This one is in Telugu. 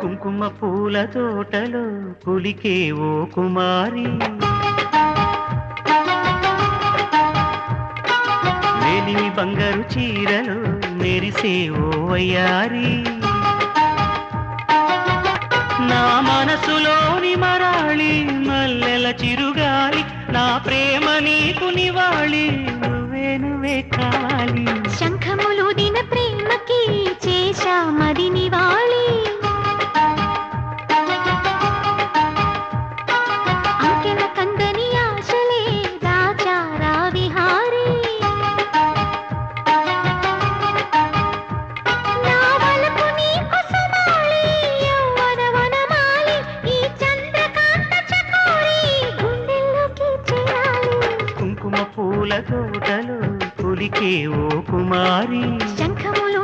కుంకుమ పూల తోటలో పులికే ఓ కుమారి. మేలిమి బంగారు చీరలో మెరిసే ఓ వయ్యారి. నా మనసులోని మరాళి మల్లెల చిరుగాలి నా ప్రేమ నీకు నివాళి నువ్వే నువ్వే కావాలి కుంకుమ పూల తోటలు పులికే ఓ కుమారి. శంఖములు